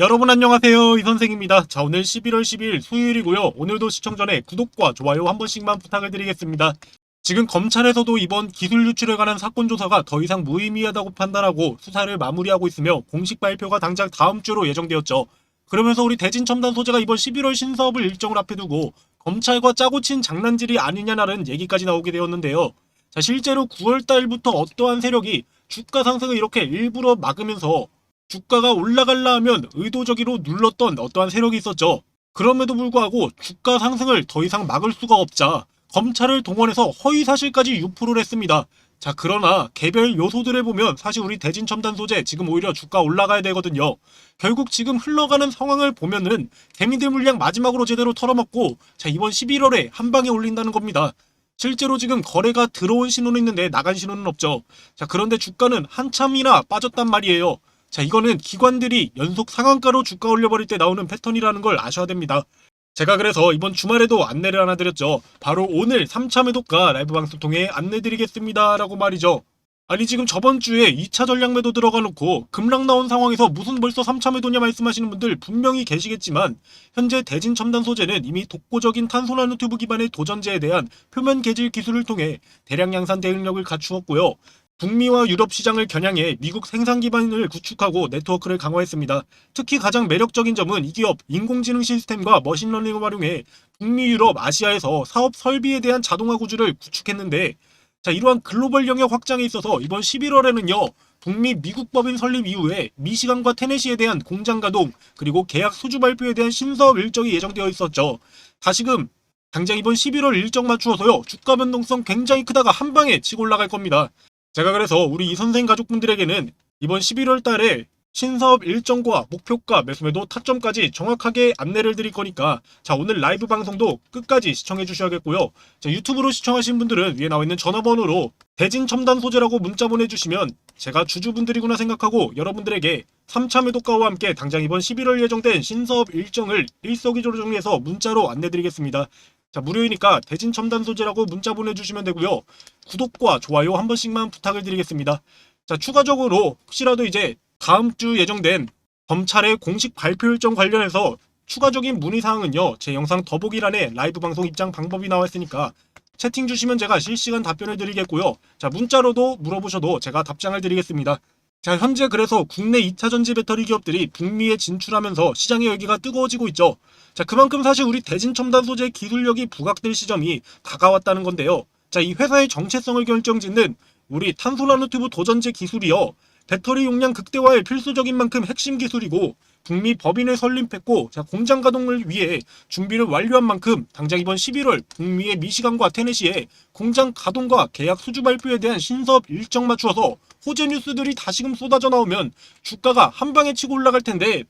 여러분 안녕하세요. 이 선생입니다. 자 오늘 11월 12일 수요일이고요. 오늘도 시청 전에 구독과 좋아요 한 번씩만 부탁을 드리겠습니다. 지금 검찰에서도 이번 기술 유출에 관한 사건 조사가 더 이상 무의미하다고 판단하고 수사를 마무리하고 있으며 공식 발표가 당장 다음 주로 예정되었죠. 그러면서 우리 대진 첨단 소재가 이번 11월 신사업을 일정을 앞에 두고 검찰과 짜고 친 장난질이 아니냐라는 얘기까지 나오게 되었는데요. 자 실제로 9월 달부터 어떠한 세력이 주가 상승을 이렇게 일부러 막으면서 주가가 올라갈라 하면 의도적으로 눌렀던 어떠한 세력이 있었죠. 그럼에도 불구하고 주가 상승을 더 이상 막을 수가 없자 검찰을 동원해서 허위 사실까지 유포를 했습니다. 자, 그러나 개별 요소들을 보면 사실 우리 대진 첨단 소재 지금 오히려 주가 올라가야 되거든요. 결국 지금 흘러가는 상황을 보면은 개미들 물량 마지막으로 제대로 털어먹고 자, 이번 11월에 한 방에 올린다는 겁니다. 실제로 지금 거래가 들어온 신호는 있는데 나간 신호는 없죠. 자, 그런데 주가는 한참이나 빠졌단 말이에요. 자, 이거는 기관들이 연속 상한가로 주가 올려버릴 때 나오는 패턴이라는 걸 아셔야 됩니다. 제가 그래서 이번 주말에도 안내를 하나 드렸죠. 바로 오늘 3차 매도가 라이브 방송 통해 안내드리겠습니다. 라고 말이죠. 아니 지금 저번 주에 2차 전략 매도 들어가 놓고 급락 나온 상황에서 무슨 벌써 3차 매도냐 말씀하시는 분들 분명히 계시겠지만 현재 대진 첨단 소재는 이미 독보적인 탄소 나노 튜브 기반의 도전제에 대한 표면 개질 기술을 통해 대량 양산 대응력을 갖추었고요. 북미와 유럽 시장을 겨냥해 미국 생산 기반을 구축하고 네트워크를 강화했습니다. 특히 가장 매력적인 점은 이 기업 인공지능 시스템과 머신러닝을 활용해 북미, 유럽, 아시아에서 사업 설비에 대한 자동화 구조를 구축했는데 자 이러한 글로벌 영역 확장에 있어서 이번 11월에는요 북미 미국 법인 설립 이후에 미시간과 테네시에 대한 공장 가동 그리고 계약 수주 발표에 대한 신사업 일정이 예정되어 있었죠. 다시금 당장 이번 11월 일정 맞추어서요 주가 변동성 굉장히 크다가 한 방에 치고 올라갈 겁니다. 제가 그래서 우리 이 선생 가족분들에게는 이번 11월 달에 신사업 일정과 목표가 매수매도 타점까지 정확하게 안내를 드릴 거니까 자 오늘 라이브 방송도 끝까지 시청해 주셔야겠고요. 자 유튜브로 시청하신 분들은 위에 나와 있는 전화번호로 대진 첨단 소재라고 문자 보내주시면 제가 주주분들이구나 생각하고 여러분들에게 3차 매도가와 함께 당장 이번 11월 예정된 신사업 일정을 일석이조로 정리해서 문자로 안내드리겠습니다. 자 무료이니까 대진 첨단 소재라고 문자 보내주시면 되고요. 구독과 좋아요 한 번씩만 부탁을 드리겠습니다. 자 추가적으로 혹시라도 이제 다음 주 예정된 검찰의 공식 발표 일정 관련해서 추가적인 문의 사항은요 제 영상 더보기란에 라이브 방송 입장 방법이 나와 있으니까 채팅 주시면 제가 실시간 답변을 드리겠고요. 자 문자로도 물어보셔도 제가 답장을 드리겠습니다. 자 현재 그래서 국내 2차 전지 배터리 기업들이 북미에 진출하면서 시장의 열기가 뜨거워지고 있죠. 자 그만큼 사실 우리 대진 첨단 소재 기술력이 부각될 시점이 다가왔다는 건데요. 자 이 회사의 정체성을 결정짓는 우리 탄소 나노튜브 도전제 기술이요. 배터리 용량 극대화에 필수적인 만큼 핵심 기술이고 북미 법인을 설립했고 자 공장 가동을 위해 준비를 완료한 만큼 당장 이번 11월 북미의 미시간과 테네시에 공장 가동과 계약 수주 발표에 대한 신사업 일정 맞추어서 호재 뉴스들이 다시금 쏟아져 나오면 주가가 한 방에 치고 올라갈 텐데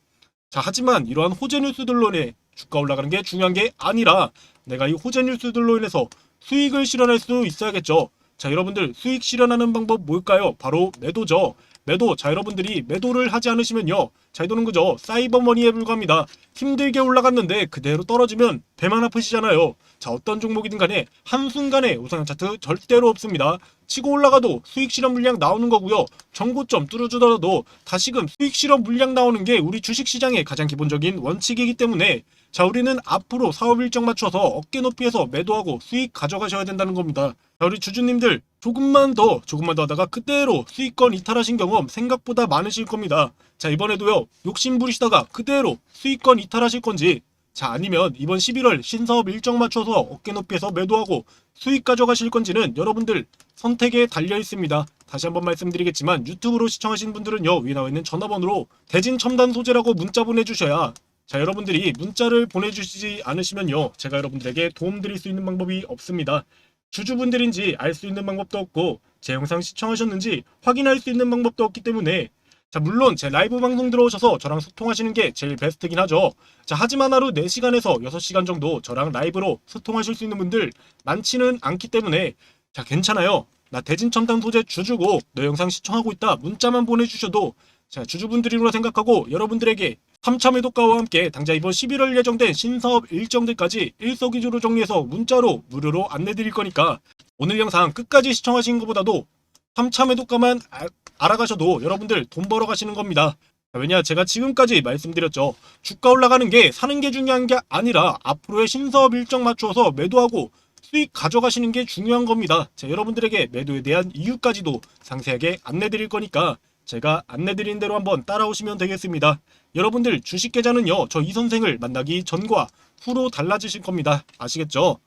자 하지만 이러한 호재 뉴스들로 인해 주가 올라가는 게 중요한 게 아니라 내가 이 호재 뉴스들로 인해서 수익을 실현할 수 있어야겠죠. 자 여러분들 수익 실현하는 방법 뭘까요? 바로 매도죠. 매도 자 여러분들이 매도를 하지 않으시면요. 자 이도는 그저 사이버머니에 불과합니다. 힘들게 올라갔는데 그대로 떨어지면 배만 아프시잖아요. 자 어떤 종목이든 간에 한순간에 우상 차트 절대로 없습니다. 치고 올라가도 수익 실현 물량 나오는 거고요. 정고점 뚫어주더라도 다시금 수익 실현 물량 나오는 게 우리 주식시장의 가장 기본적인 원칙이기 때문에 자 우리는 앞으로 사업 일정 맞춰서 어깨 높이에서 매도하고 수익 가져가셔야 된다는 겁니다. 자 우리 주주님들 조금만 더 조금만 더 하다가 그대로 수익권 이탈하신 경험 생각보다 많으실 겁니다 자 이번에도요 욕심 부리시다가 그대로 수익권 이탈하실 건지 자 아니면 이번 11월 신사업 일정 맞춰서 어깨 높이에서 매도하고 수익 가져가실 건지는 여러분들 선택에 달려 있습니다. 다시 한번 말씀드리겠지만 유튜브로 시청하신 분들은요 위에 나와 있는 전화번호로 대진 첨단 소재라고 문자 보내주셔야 자 여러분들이 문자를 보내주시지 않으시면요 제가 여러분들에게 도움 드릴 수 있는 방법이 없습니다. 주주분들인지 알 수 있는 방법도 없고 제 영상 시청하셨는지 확인할 수 있는 방법도 없기 때문에 자 물론 제 라이브 방송 들어오셔서 저랑 소통하시는 게 제일 베스트긴 하죠. 자 하지만 하루 4시간에서 6시간 정도 저랑 라이브로 소통하실 수 있는 분들 많지는 않기 때문에 자 괜찮아요. 나 대진 첨단 소재 주주고 너 영상 시청하고 있다 문자만 보내주셔도 자 주주분들이구나 생각하고 여러분들에게 3차 매도가와 함께 당장 이번 11월 예정된 신사업 일정들까지 일석이조로 정리해서 문자로 무료로 안내드릴 거니까 오늘 영상 끝까지 시청하신 것보다도 3차 매도가만 아- 알아가셔도 여러분들 돈 벌어 가시는 겁니다. 왜냐 제가 지금까지 말씀드렸죠. 주가 올라가는 게 사는 게 중요한 게 아니라 앞으로의 신사업 일정 맞추어서 매도하고 수익 가져가시는 게 중요한 겁니다. 자, 여러분들에게 매도에 대한 이유까지도 상세하게 안내 드릴 거니까 제가 안내 드린 대로 한번 따라오시면 되겠습니다. 여러분들 주식 계좌는요. 저 이 선생을 만나기 전과 후로 달라지실 겁니다. 아시겠죠?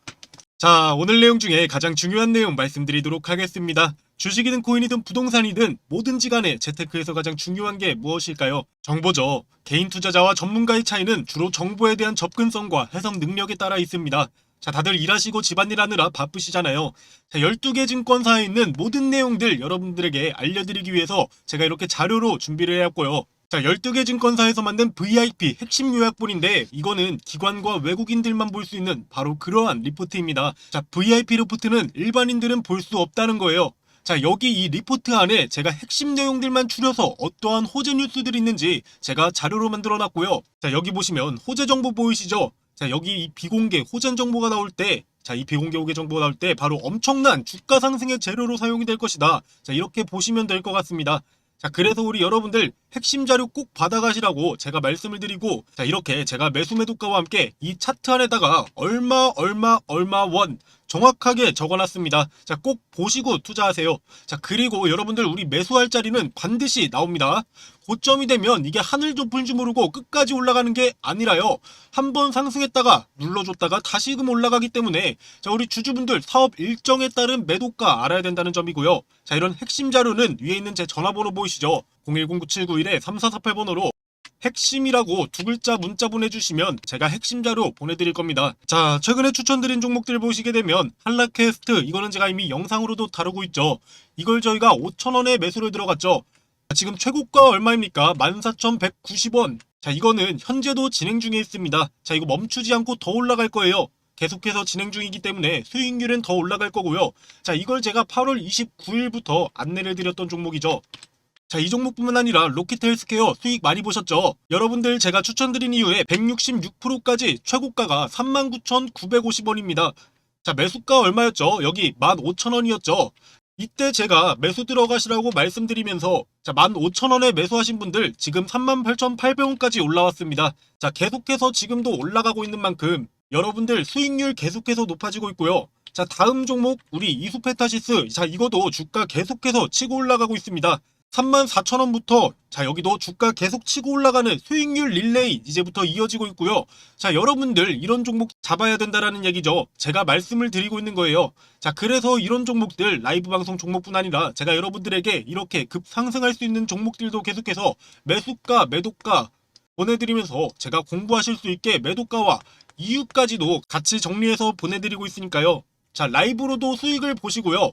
자, 오늘 내용 중에 가장 중요한 내용 말씀드리도록 하겠습니다. 주식이든 코인이든 부동산이든 뭐든지 간에 재테크에서 가장 중요한 게 무엇일까요? 정보죠. 개인 투자자와 전문가의 차이는 주로 정보에 대한 접근성과 해석 능력에 따라 있습니다. 자, 다들 일하시고 집안일 하느라 바쁘시잖아요. 자, 12개 증권사에 있는 모든 내용들 여러분들에게 알려드리기 위해서 제가 이렇게 자료로 준비를 해왔고요. 자, 12개 증권사에서 만든 VIP 핵심 요약본인데 이거는 기관과 외국인들만 볼 수 있는 바로 그러한 리포트입니다. 자, VIP 리포트는 일반인들은 볼 수 없다는 거예요. 자, 여기 이 리포트 안에 제가 핵심 내용들만 추려서 어떠한 호재 뉴스들이 있는지 제가 자료로 만들어 놨고요. 자, 여기 보시면 호재 정보 보이시죠? 자, 여기 이 비공개 호재 정보가 나올 때 자, 이 비공개 호재 정보가 나올 때 바로 엄청난 주가 상승의 재료로 사용이 될 것이다. 자, 이렇게 보시면 될 것 같습니다. 자, 그래서 우리 여러분들 핵심 자료 꼭 받아가시라고 제가 말씀을 드리고, 자, 이렇게 제가 매수 매도가와 함께 이 차트 안에다가 얼마, 얼마, 얼마 원 정확하게 적어놨습니다. 자, 꼭 보시고 투자하세요. 자, 그리고 여러분들 우리 매수할 자리는 반드시 나옵니다. 고점이 되면 이게 하늘 좁은 줄 모르고 끝까지 올라가는 게 아니라요. 한번 상승했다가 눌러줬다가 다시금 올라가기 때문에 자 우리 주주분들 사업 일정에 따른 매도가 알아야 된다는 점이고요. 자 이런 핵심 자료는 위에 있는 제 전화번호 보이시죠? 0109791-3448번호로 핵심이라고 두 글자 문자 보내주시면 제가 핵심 자료 보내드릴 겁니다. 자, 최근에 추천드린 종목들 보시게 되면 한라캐스트 이거는 제가 이미 영상으로도 다루고 있죠. 이걸 저희가 5천원에 매수를 들어갔죠. 지금 최고가 얼마입니까? 14,190원. 자, 이거는 현재도 진행 중에 있습니다. 자, 이거 멈추지 않고 더 올라갈 거예요. 계속해서 진행 중이기 때문에 수익률은 더 올라갈 거고요. 자, 이걸 제가 8월 29일부터 안내를 드렸던 종목이죠. 자, 이 종목뿐만 아니라 로켓 헬스케어 수익 많이 보셨죠? 여러분들 제가 추천드린 이후에 166%까지 최고가가 39,950원입니다. 자, 매수가 얼마였죠? 여기 15,000원이었죠? 이때 제가 매수 들어가시라고 말씀드리면서 자 15,000원에 매수하신 분들 지금 38,800원까지 올라왔습니다. 자 계속해서 지금도 올라가고 있는 만큼 여러분들 수익률 계속해서 높아지고 있고요. 자 다음 종목 우리 이수페타시스 자 이거도 주가 계속해서 치고 올라가고 있습니다. 34,000원부터 자 여기도 주가 계속 치고 올라가는 수익률 릴레이 이제부터 이어지고 있고요. 자 여러분들 이런 종목 잡아야 된다라는 얘기죠. 제가 말씀을 드리고 있는 거예요. 자 그래서 이런 종목들 라이브 방송 종목뿐 아니라 제가 여러분들에게 이렇게 급 상승할 수 있는 종목들도 계속해서 매수가 매도가 보내드리면서 제가 공부하실 수 있게 매도가와 이유까지도 같이 정리해서 보내드리고 있으니까요. 자 라이브로도 수익을 보시고요.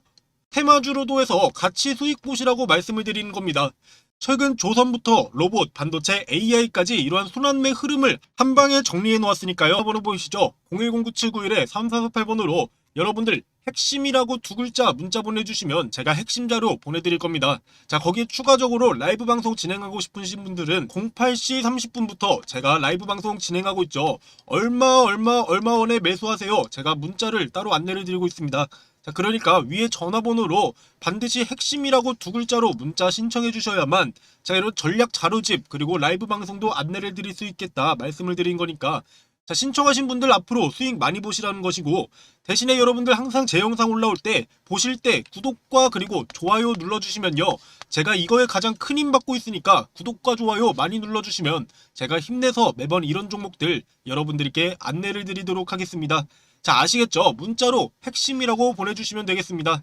테마주로도 해서 같이 수익 보시라고 말씀을 드리는 겁니다. 최근 조선부터 로봇, 반도체, AI까지 이러한 순환매 흐름을 한 방에 정리해 놓았으니까요. 번호 보이시죠? 0109791-3448번으로 여러분들 핵심이라고 두 글자 문자 보내주시면 제가 핵심 자료 보내드릴 겁니다. 자 거기에 추가적으로 라이브 방송 진행하고 싶으신 분들은 08시 30분부터 제가 라이브 방송 진행하고 있죠. 얼마 얼마 얼마 원에 매수하세요. 제가 문자를 따로 안내를 드리고 있습니다. 자, 그러니까 위에 전화번호로 반드시 핵심이라고 두 글자로 문자 신청해 주셔야만 제가 이런 전략 자료집 그리고 라이브 방송도 안내를 드릴 수 있겠다 말씀을 드린 거니까 자, 신청하신 분들 앞으로 수익 많이 보시라는 것이고 대신에 여러분들 항상 제 영상 올라올 때 보실 때 구독과 그리고 좋아요 눌러주시면요. 제가 이거에 가장 큰 힘 받고 있으니까 구독과 좋아요 많이 눌러주시면 제가 힘내서 매번 이런 종목들 여러분들께 안내를 드리도록 하겠습니다. 자 아시겠죠? 문자로 핵심이라고 보내주시면 되겠습니다.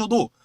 셔도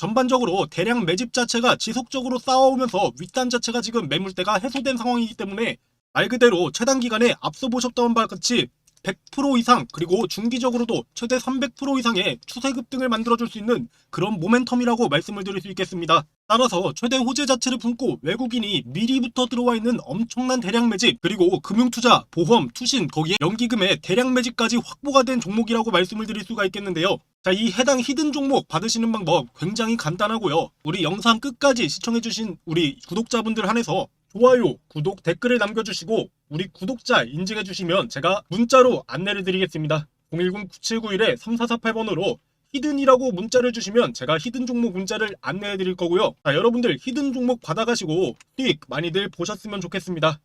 전반적으로 대량 매집 자체가 지속적으로 쌓아오면서 윗단 자체가 지금 매물대가 해소된 상황이기 때문에 말 그대로 최단 기간에 앞서 보셨던 바와 같이 100% 이상 그리고 중기적으로도 최대 300% 이상의 추세 급등을 만들어줄 수 있는 그런 모멘텀이라고 말씀을 드릴 수 있겠습니다. 따라서 최대 호재 자체를 품고 외국인이 미리부터 들어와 있는 엄청난 대량 매집 그리고 금융투자, 보험, 투신 거기에 연기금의 대량 매집까지 확보가 된 종목이라고 말씀을 드릴 수가 있겠는데요. 자, 이 해당 히든 종목 받으시는 방법 굉장히 간단하고요. 우리 영상 끝까지 시청해주신 우리 구독자분들 한해서 좋아요, 구독, 댓글을 남겨주시고 우리 구독자 인증해주시면 제가 문자로 안내를 드리겠습니다. 010-9791-3448번으로 히든이라고 문자를 주시면 제가 히든 종목 문자를 안내해 드릴 거고요. 자, 여러분들 히든 종목 받아가시고 수익 많이들 보셨으면 좋겠습니다.